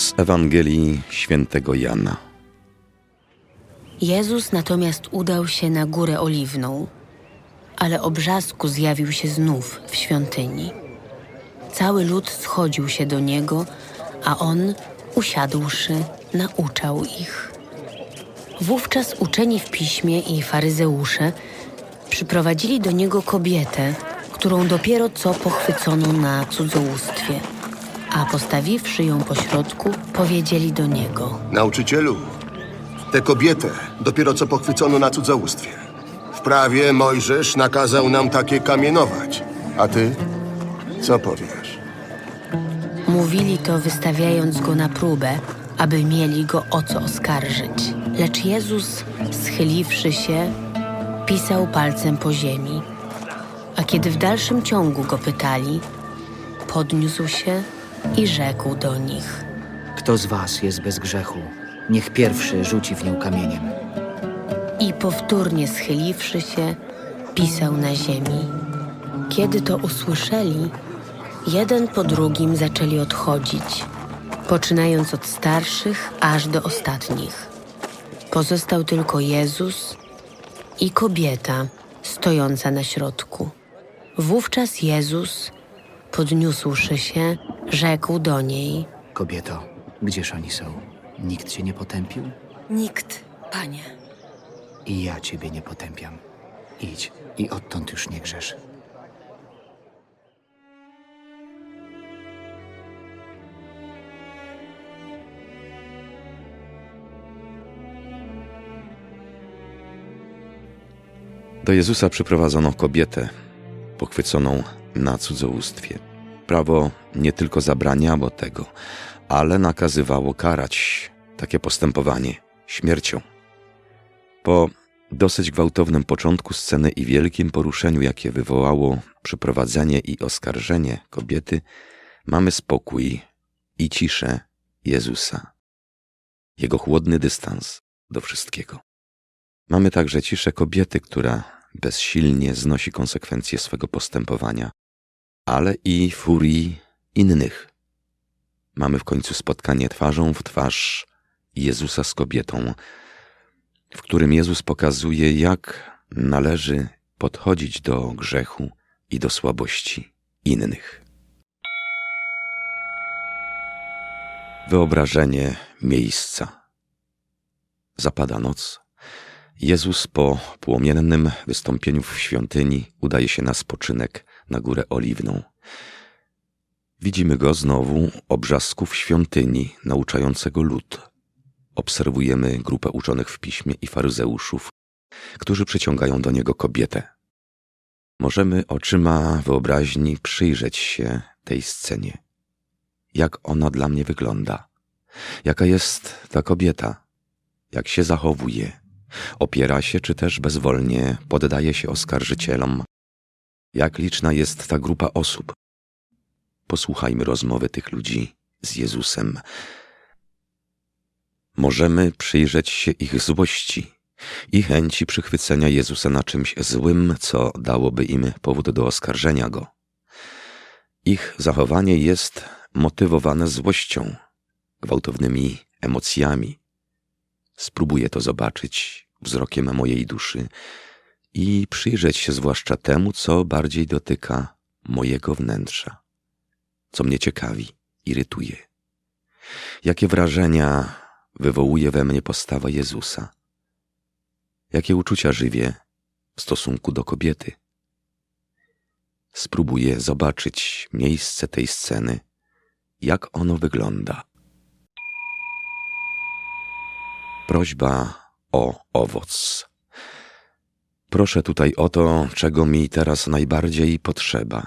Z Ewangelii świętego Jana. Jezus natomiast udał się na górę oliwną, ale o brzasku zjawił się znów w świątyni. Cały lud schodził się do niego, a on, usiadłszy, nauczał ich. Wówczas uczeni w piśmie i faryzeusze przyprowadzili do niego kobietę, którą dopiero co pochwycono na cudzołóstwie, a postawiwszy ją pośrodku, powiedzieli do niego – Nauczycielu, tę kobietę dopiero co pochwycono na cudzołóstwie. W prawie Mojżesz nakazał nam takie kamienować. A ty? Co powiesz? Mówili to wystawiając go na próbę, aby mieli go o co oskarżyć. Lecz Jezus, schyliwszy się, pisał palcem po ziemi. A kiedy w dalszym ciągu go pytali, podniósł się i rzekł do nich. Kto z was jest bez grzechu? Niech pierwszy rzuci w nią kamieniem. I powtórnie schyliwszy się, pisał na ziemi. Kiedy to usłyszeli, jeden po drugim zaczęli odchodzić, poczynając od starszych aż do ostatnich. Pozostał tylko Jezus i kobieta stojąca na środku. Wówczas Jezus, podniósłszy się, rzekł do niej: Kobieto, gdzież oni są? Nikt cię nie potępił? Nikt, panie. I ja ciebie nie potępiam. Idź i odtąd już nie grzesz. Do Jezusa przyprowadzono kobietę pochwyconą na cudzołóstwie. Prawo nie tylko zabraniało tego, ale nakazywało karać takie postępowanie śmiercią. Po dosyć gwałtownym początku sceny i wielkim poruszeniu, jakie wywołało przyprowadzenie i oskarżenie kobiety, mamy spokój i ciszę Jezusa. Jego chłodny dystans do wszystkiego. Mamy także ciszę kobiety, która bezsilnie znosi konsekwencje swego postępowania, ale i furii innych. Mamy w końcu spotkanie twarzą w twarz Jezusa z kobietą, w którym Jezus pokazuje, jak należy podchodzić do grzechu i do słabości innych. Wyobrażenie miejsca. Zapada noc. Jezus po płomiennym wystąpieniu w świątyni udaje się na spoczynek na górę oliwną. Widzimy go znowu obrzasku w świątyni, nauczającego lud. Obserwujemy grupę uczonych w piśmie i faryzeuszów, którzy przyciągają do niego kobietę. Możemy oczyma wyobraźni przyjrzeć się tej scenie. Jak ona dla mnie wygląda? Jaka jest ta kobieta? Jak się zachowuje? Opiera się czy też bezwolnie poddaje się oskarżycielom? Jak liczna jest ta grupa osób? Posłuchajmy rozmowy tych ludzi z Jezusem. Możemy przyjrzeć się ich złości i chęci przychwycenia Jezusa na czymś złym, co dałoby im powód do oskarżenia go. Ich zachowanie jest motywowane złością, gwałtownymi emocjami. Spróbuję to zobaczyć wzrokiem mojej duszy i przyjrzeć się zwłaszcza temu, co bardziej dotyka mojego wnętrza, co mnie ciekawi, irytuje. Jakie wrażenia wywołuje we mnie postawa Jezusa? Jakie uczucia żywię w stosunku do kobiety? Spróbuję zobaczyć miejsce tej sceny, jak ono wygląda. Prośba o owoc. Proszę tutaj o to, czego mi teraz najbardziej potrzeba.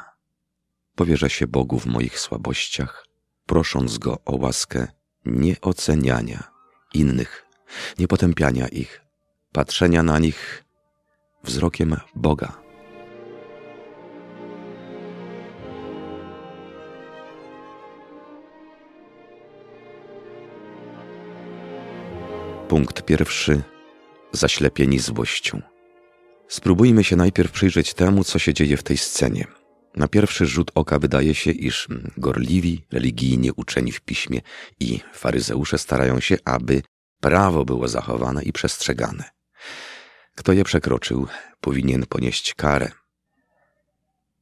Powierzę się Bogu w moich słabościach, prosząc Go o łaskę nieoceniania innych, niepotępiania ich, patrzenia na nich wzrokiem Boga. Punkt pierwszy. Zaślepieni złością. Spróbujmy się najpierw przyjrzeć temu, co się dzieje w tej scenie. Na pierwszy rzut oka wydaje się, iż mm, gorliwi, religijnie uczeni w piśmie i faryzeusze starają się, aby prawo było zachowane i przestrzegane. Kto je przekroczył, powinien ponieść karę.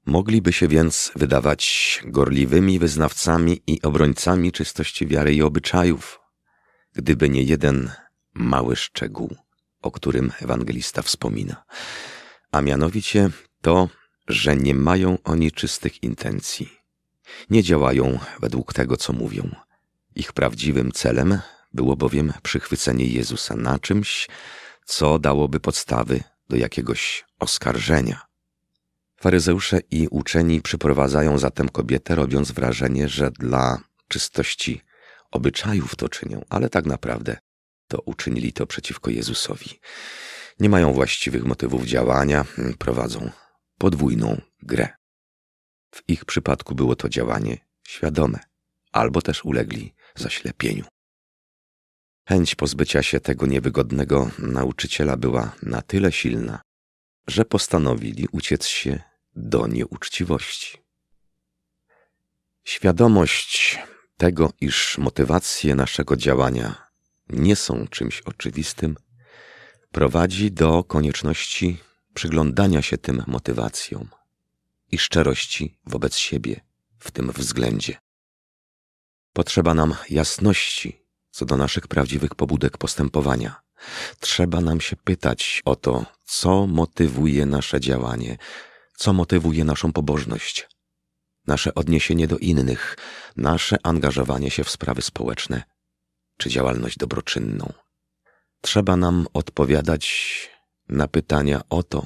Mogliby się więc wydawać gorliwymi wyznawcami i obrońcami czystości wiary i obyczajów, gdyby nie jeden mały szczegół, o którym ewangelista wspomina, a mianowicie to, że nie mają oni czystych intencji. Nie działają według tego, co mówią. Ich prawdziwym celem było bowiem przychwycenie Jezusa na czymś, co dałoby podstawy do jakiegoś oskarżenia. Faryzeusze i uczeni przyprowadzają zatem kobietę, robiąc wrażenie, że dla czystości obyczajów to czynią, ale tak naprawdę to uczynili to przeciwko Jezusowi. Nie mają właściwych motywów działania, prowadzą podwójną grę. W ich przypadku było to działanie świadome, albo też ulegli zaślepieniu. Chęć pozbycia się tego niewygodnego nauczyciela była na tyle silna, że postanowili uciec się do nieuczciwości. Świadomość tego, iż motywacje naszego działania nie są czymś oczywistym, prowadzi do konieczności przyglądania się tym motywacjom i szczerości wobec siebie w tym względzie. Potrzeba nam jasności co do naszych prawdziwych pobudek postępowania. Trzeba nam się pytać o to, co motywuje nasze działanie, co motywuje naszą pobożność, nasze odniesienie do innych, nasze angażowanie się w sprawy społeczne czy działalność dobroczynną. Trzeba nam odpowiadać na pytania o to,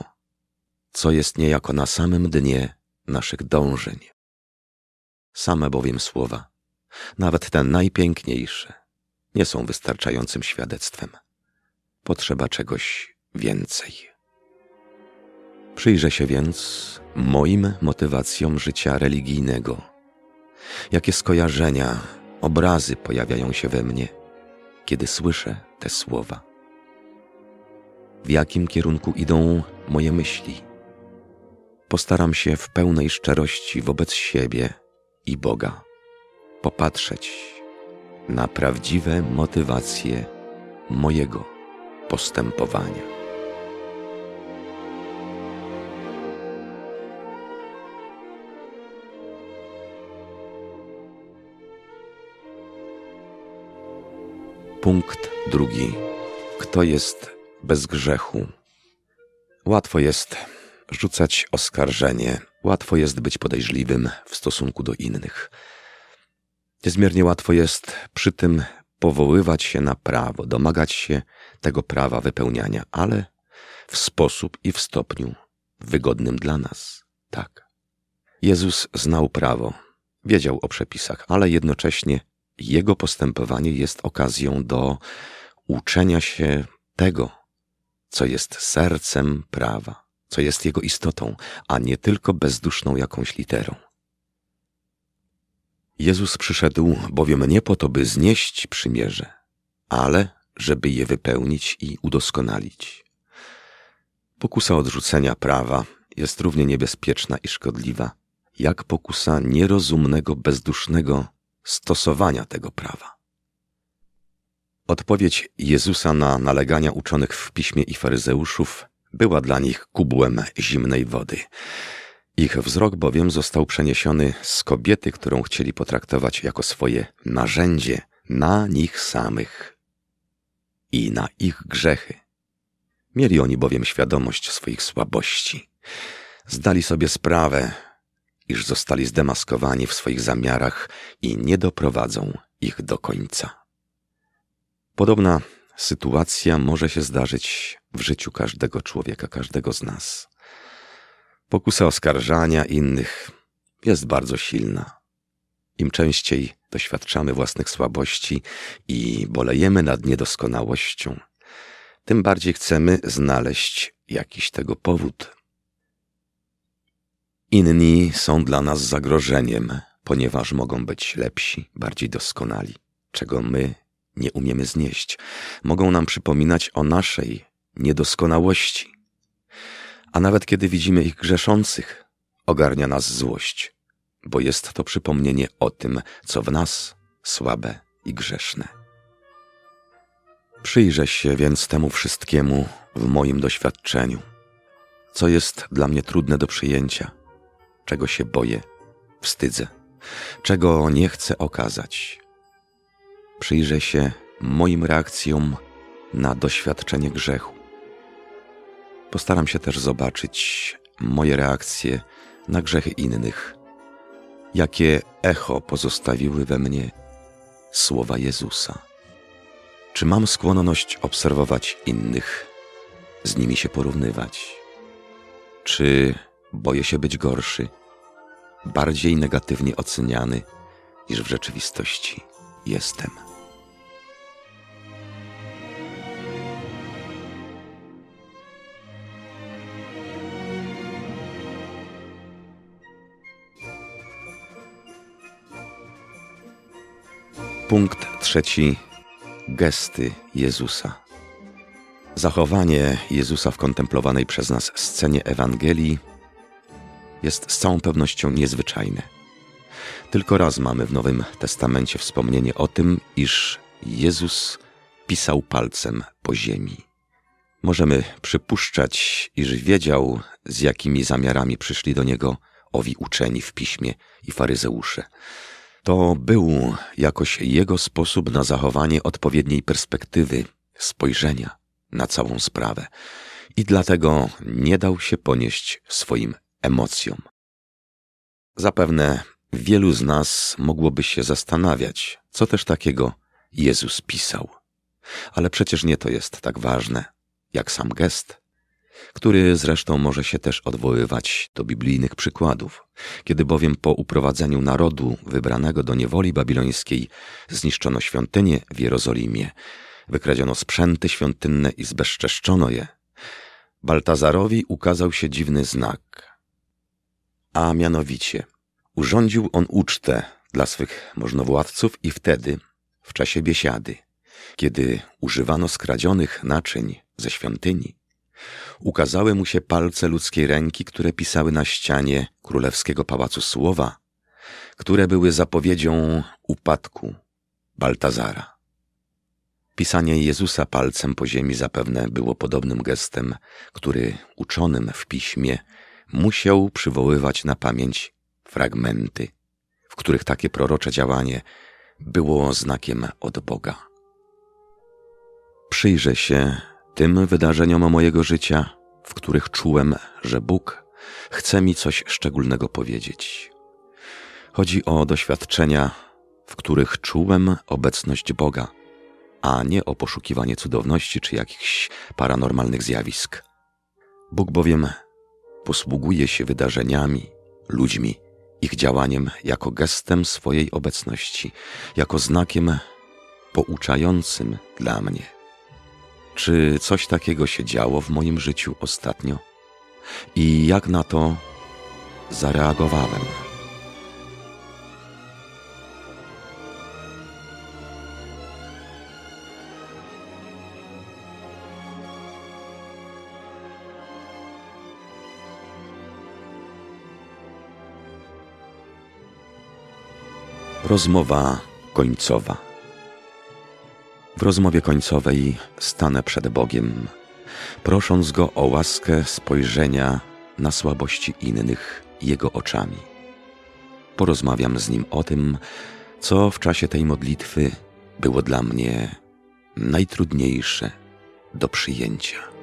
co jest niejako na samym dnie naszych dążeń. Same bowiem słowa, nawet te najpiękniejsze, nie są wystarczającym świadectwem. Potrzeba czegoś więcej. Przyjrzę się więc moim motywacjom życia religijnego. Jakie skojarzenia, obrazy pojawiają się we mnie, kiedy słyszę te słowa. W jakim kierunku idą moje myśli? Postaram się w pełnej szczerości wobec siebie i Boga popatrzeć na prawdziwe motywacje mojego postępowania. Punkt drugi. Kto jest bez grzechu? Łatwo jest rzucać oskarżenie, łatwo jest być podejrzliwym w stosunku do innych. Niezmiernie łatwo jest przy tym powoływać się na prawo, domagać się tego prawa wypełniania, ale w sposób i w stopniu wygodnym dla nas. Tak. Jezus znał prawo, wiedział o przepisach, ale jednocześnie jego postępowanie jest okazją do uczenia się tego, co jest sercem prawa, co jest jego istotą, a nie tylko bezduszną jakąś literą. Jezus przyszedł bowiem nie po to, by znieść przymierze, ale żeby je wypełnić i udoskonalić. Pokusa odrzucenia prawa jest równie niebezpieczna i szkodliwa, jak pokusa nierozumnego, bezdusznego stosowania tego prawa. Odpowiedź Jezusa na nalegania uczonych w piśmie i faryzeuszów była dla nich kubłem zimnej wody. Ich wzrok bowiem został przeniesiony z kobiety, którą chcieli potraktować jako swoje narzędzie, na nich samych i na ich grzechy. Mieli oni bowiem świadomość swoich słabości. Zdali sobie sprawę, iż zostali zdemaskowani w swoich zamiarach i nie doprowadzą ich do końca. Podobna sytuacja może się zdarzyć w życiu każdego człowieka, każdego z nas. Pokusa oskarżania innych jest bardzo silna. Im częściej doświadczamy własnych słabości i bolejemy nad niedoskonałością, tym bardziej chcemy znaleźć jakiś tego powód. Inni są dla nas zagrożeniem, ponieważ mogą być lepsi, bardziej doskonali, czego my nie umiemy znieść. Mogą nam przypominać o naszej niedoskonałości. A nawet kiedy widzimy ich grzeszących, ogarnia nas złość, bo jest to przypomnienie o tym, co w nas słabe i grzeszne. Przyjrzę się więc temu wszystkiemu w moim doświadczeniu, co jest dla mnie trudne do przyjęcia, czego się boję, wstydzę, czego nie chcę okazać. Przyjrzę się moim reakcjom na doświadczenie grzechu. Postaram się też zobaczyć moje reakcje na grzechy innych, jakie echo pozostawiły we mnie słowa Jezusa. Czy mam skłonność obserwować innych, z nimi się porównywać? Czy boję się być gorszy, bardziej negatywnie oceniany, niż w rzeczywistości jestem? Punkt trzeci. Gesty Jezusa. Zachowanie Jezusa w kontemplowanej przez nas scenie Ewangelii jest z całą pewnością niezwyczajne. Tylko raz mamy w Nowym Testamencie wspomnienie o tym, iż Jezus pisał palcem po ziemi. Możemy przypuszczać, iż wiedział, z jakimi zamiarami przyszli do niego owi uczeni w piśmie i faryzeusze. To był jakoś jego sposób na zachowanie odpowiedniej perspektywy, spojrzenia na całą sprawę i dlatego nie dał się ponieść swoim emocjom. Zapewne wielu z nas mogłoby się zastanawiać, co też takiego Jezus pisał. Ale przecież nie to jest tak ważne, jak sam gest, który zresztą może się też odwoływać do biblijnych przykładów. Kiedy bowiem po uprowadzeniu narodu wybranego do niewoli babilońskiej zniszczono świątynię w Jerozolimie, wykradziono sprzęty świątynne i zbezczeszczono je, Baltazarowi ukazał się dziwny znak. A mianowicie, urządził on ucztę dla swych możnowładców i wtedy, w czasie biesiady, kiedy używano skradzionych naczyń ze świątyni, ukazały mu się palce ludzkiej ręki, które pisały na ścianie królewskiego pałacu słowa, które były zapowiedzią upadku Baltazara. Pisanie Jezusa palcem po ziemi zapewne było podobnym gestem, który uczonym w piśmie musiał przywoływać na pamięć fragmenty, w których takie prorocze działanie było znakiem od Boga. Przyjrzę się tym wydarzeniom mojego życia, w których czułem, że Bóg chce mi coś szczególnego powiedzieć. Chodzi o doświadczenia, w których czułem obecność Boga, a nie o poszukiwanie cudowności czy jakichś paranormalnych zjawisk. Bóg bowiem posługuje się wydarzeniami, ludźmi, ich działaniem jako gestem swojej obecności, jako znakiem pouczającym dla mnie. Czy coś takiego się działo w moim życiu ostatnio? I jak na to zareagowałem? Rozmowa końcowa. W rozmowie końcowej stanę przed Bogiem, prosząc Go o łaskę spojrzenia na słabości innych Jego oczami. Porozmawiam z Nim o tym, co w czasie tej modlitwy było dla mnie najtrudniejsze do przyjęcia.